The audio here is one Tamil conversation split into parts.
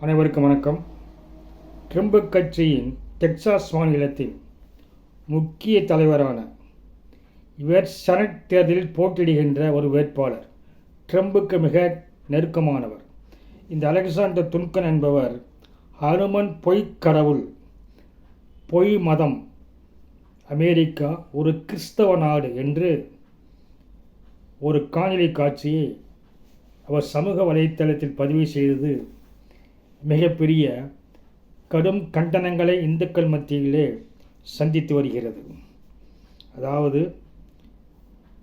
அனைவருக்கும் வணக்கம். ட்ரம்ப் கட்சியின் டெக்சாஸ் மாநிலத்தின் முக்கிய தலைவரான இவர் செனட் தேர்தலில் போட்டியிடுகின்ற ஒரு வேட்பாளர். ட்ரம்புக்கு மிக நெருக்கமானவர். இந்த அலெக்சாண்டர் துன்கன் என்பவர் ஹனுமன் பொய்க் கடவுள் பொய் மதம் அமெரிக்கா ஒரு கிறிஸ்தவ நாடு என்று ஒரு காணொலி காட்சியை அவர் சமூக வலைத்தளத்தில் பதிவு செய்தது மிகப்பெரிய கடும் கண்டனங்களை இந்துக்கள் மத்தியிலே சந்தித்து வருகிறது. அதாவது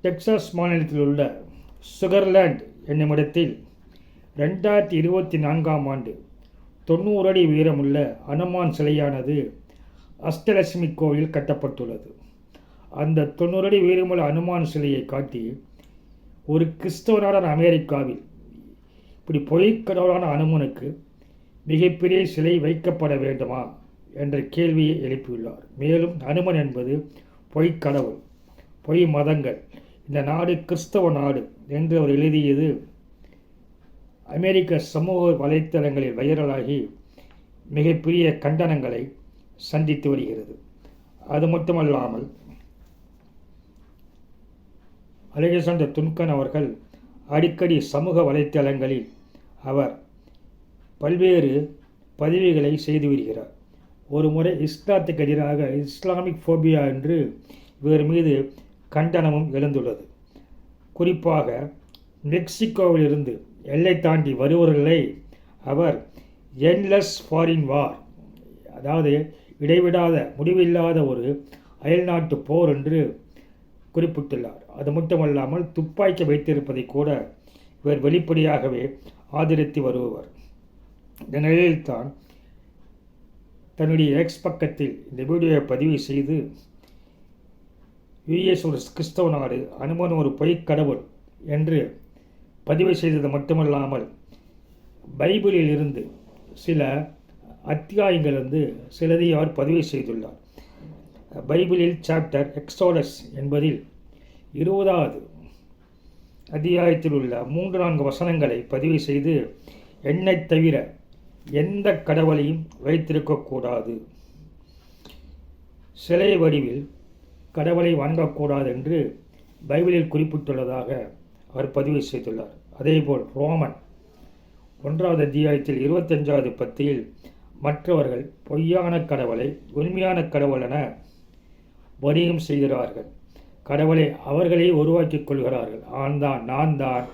டெக்சாஸ் மாநிலத்தில் உள்ள சுகர்லேண்ட் என்னும் இடத்தில் ரெண்டாயிரத்தி இருபத்தி நான்காம் ஆண்டு தொண்ணூறு அடி உயரமுள்ள அனுமான் சிலையானது அஷ்டலட்சுமி கோவில் கட்டப்பட்டுள்ளது. அந்த தொண்ணூறு அடி உயரமுள்ள அனுமான் சிலையை காட்டி ஒரு கிறிஸ்தவனான அமெரிக்காவில் இப்படி பொய்க்கடவுளான அனுமனுக்கு மிகப்பெரிய சிலை வைக்கப்பட வேண்டுமா? என்ற கேள்வியை எழுப்பியுள்ளார். மேலும் அனுமன் என்பது பொய்க்கடவுள் பொய் மதங்கள். இந்த நாடு கிறிஸ்தவ நாடு என்று அவர் எழுதியது அமெரிக்க சமூக வலைத்தளங்களில் வைரலாகி மிகப்பெரிய கண்டனங்களை சந்தித்து வருகிறது. அது மட்டுமல்லாமல் அலெக்சாண்டர் துன்கன் அவர்கள் அடிக்கடி சமூக வலைத்தளங்களில் அவர் பல்வேறு பதவிகளை செய்து வருகிறார். ஒரு முறை இஸ்லாத்துக்கு எதிராக இஸ்லாமிக் ஃபோபியா என்று இவர் மீது கண்டனமும் எழுந்துள்ளது. குறிப்பாக மெக்சிகோவிலிருந்து எல்லை தாண்டி வருபவர்களை அவர் என்லெஸ் ஃபாரின் வார் அதாவது இடைவிடாத முடிவில்லாத ஒரு அயல்நாட்டு போர் என்று குறிப்பிட்டுள்ளார். அது மட்டுமல்லாமல் துப்பாக்கி வைத்திருப்பதை கூட இவர் வெளிப்படையாகவே ஆதரித்து வருபவர். இந்த நிலையில்தான் தன்னுடைய எக்ஸ் பக்கத்தில் இந்த வீடியோவை பதிவு செய்து யுஎஸ் ஒரு கிறிஸ்தவ நாடு அனுமன் ஒரு பொய்க் கடவுள் என்று பதிவு செய்தது மட்டுமல்லாமல் பைபிளில் இருந்து சில அத்தியாயங்கள் வந்து சிலதை அவர் பதிவு செய்துள்ளார். பைபிளில் சாப்டர் எக்ஸோடஸ் என்பதில் இருபதாவது அத்தியாயத்தில் உள்ள மூன்று நான்கு வசனங்களை பதிவு செய்து என்னை தவிர எந்த கடவுளையும் வைத்திருக்கக்கூடாது சிலை வடிவில் கடவுளை வணங்கக்கூடாது என்று பைபிளில் குறிப்பிட்டுள்ளதாக அவர் பதிவு செய்துள்ளார். அதேபோல் ரோமன் ஒன்றாவது அத்தியாயத்தில் இருபத்தஞ்சாவது பத்தியில் மற்றவர்கள் பொய்யான கடவுளை உண்மையான கடவுள் என வணிகம் செய்கிறார்கள். கடவுளை அவர்களே உருவாக்கிக் கொள்கிறார்கள். ஆண்தான் நான் தான்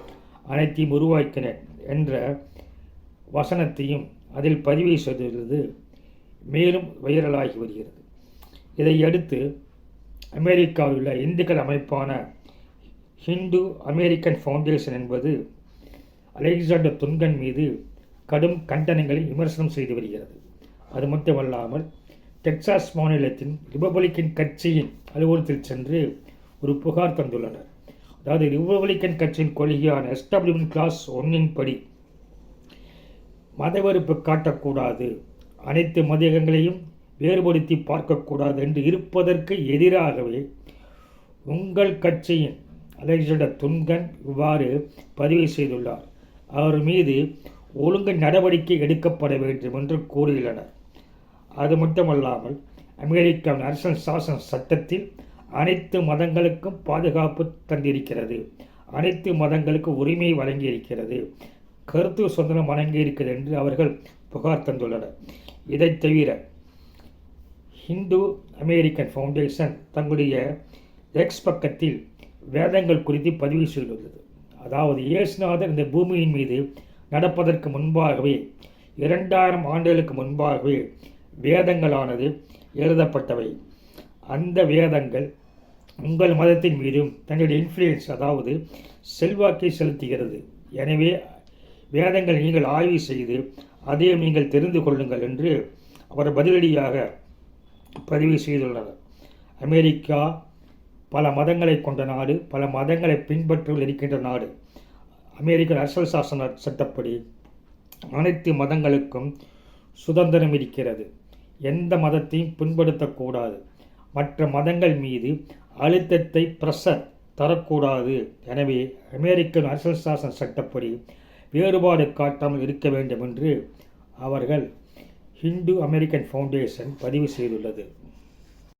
அனைத்தையும் உருவாக்கினேன் என்ற வசனத்தையும் அதில் பதிவு செய்துள்ளது மேலும் வைரலாகி வருகிறது. இதையடுத்து அமெரிக்காவில் உள்ள இந்துக்கள் அமைப்பான ஹிந்து அமெரிக்கன் ஃபவுண்டேஷன் என்பது அலெக்சாண்டர் துன்கன் மீது கடும் கண்டனங்களை விமர்சனம் செய்து வருகிறது. அது மட்டுமல்லாமல் டெக்சாஸ் மாநிலத்தின் ரிபப்ளிக்கன் கட்சியின் அலுவலகத்தில் சென்று ஒரு புகார் தந்துள்ளனர். அதாவது ரிபப்ளிக்கன் கட்சியின் கொள்கையான எஸ்டபிள்யூமெண்ட் கிளாஸ் ஒன்னின் படி மதவெறுப்பு காட்டக்கூடாது. அனைத்து மதியங்களையும் வேறுபடுத்தி பார்க்கக்கூடாது என்று இருப்பதற்கு எதிராகவே உங்கள் கட்சியின் அலெக்சாண்டர் துன்கன் இவ்வாறு பதிவு செய்துள்ளார். அவர் மீது ஒழுங்கு நடவடிக்கை எடுக்கப்பட வேண்டும் என்று கூறியுள்ளனர். அது மட்டுமல்லாமல் அமெரிக்காவின் அரசியல் சாசன சட்டத்தில் அனைத்து மதங்களுக்கும் பாதுகாப்பு தந்திருக்கிறது. அனைத்து மதங்களுக்கும் உரிமை வழங்கியிருக்கிறது. கருத்து சுதந்திரம் வழங்கியிருக்கிறது என்று அவர்கள் புகார் தந்துள்ளனர். இதை தவிர ஹிந்து அமெரிக்கன் ஃபவுண்டேஷன் தங்களுடைய எக்ஸ் பக்கத்தில் வேதங்கள் குறித்து பதிவு செய்துள்ளது. அதாவது இயேசுநாதர் இந்த பூமியின் மீது நடப்பதற்கு முன்பாகவே இரண்டாயிரம் ஆண்டுகளுக்கு முன்பாகவே வேதங்களானது எழுதப்பட்டவை. அந்த வேதங்கள் உங்கள் மதத்தின் மீதும் தங்களுடைய இன்ஃப்ளூயன்ஸ் அதாவது செல்வாக்கை செலுத்துகிறது. எனவே வேதங்கள் நீங்கள் ஆய்வு செய்து அதையும் நீங்கள் தெரிந்து கொள்ளுங்கள் என்று அவர் பதிலடியாக பதிவு செய்துள்ளனர். அமெரிக்கா பல மதங்களை கொண்ட நாடு பல மதங்களை பின்பற்றுகள் இருக்கின்ற நாடு. அமெரிக்க அரசியல் சாசன சட்டப்படி அனைத்து மதங்களுக்கும் சுதந்திரம் இருக்கிறது. எந்த மதத்தையும் பின்படுத்தக்கூடாது மற்ற மதங்கள் மீது அழுத்தத்தை பிரஷர் தரக்கூடாது. எனவே அமெரிக்கன் அரசியல் சாசன சட்டப்படி வேறுபாடு காட்டாமல் இருக்க வேண்டும் என்று அவர்கள் ஹிந்து அமெரிக்கன் ஃபவுண்டேஷன் பதிவு செய்துள்ளது.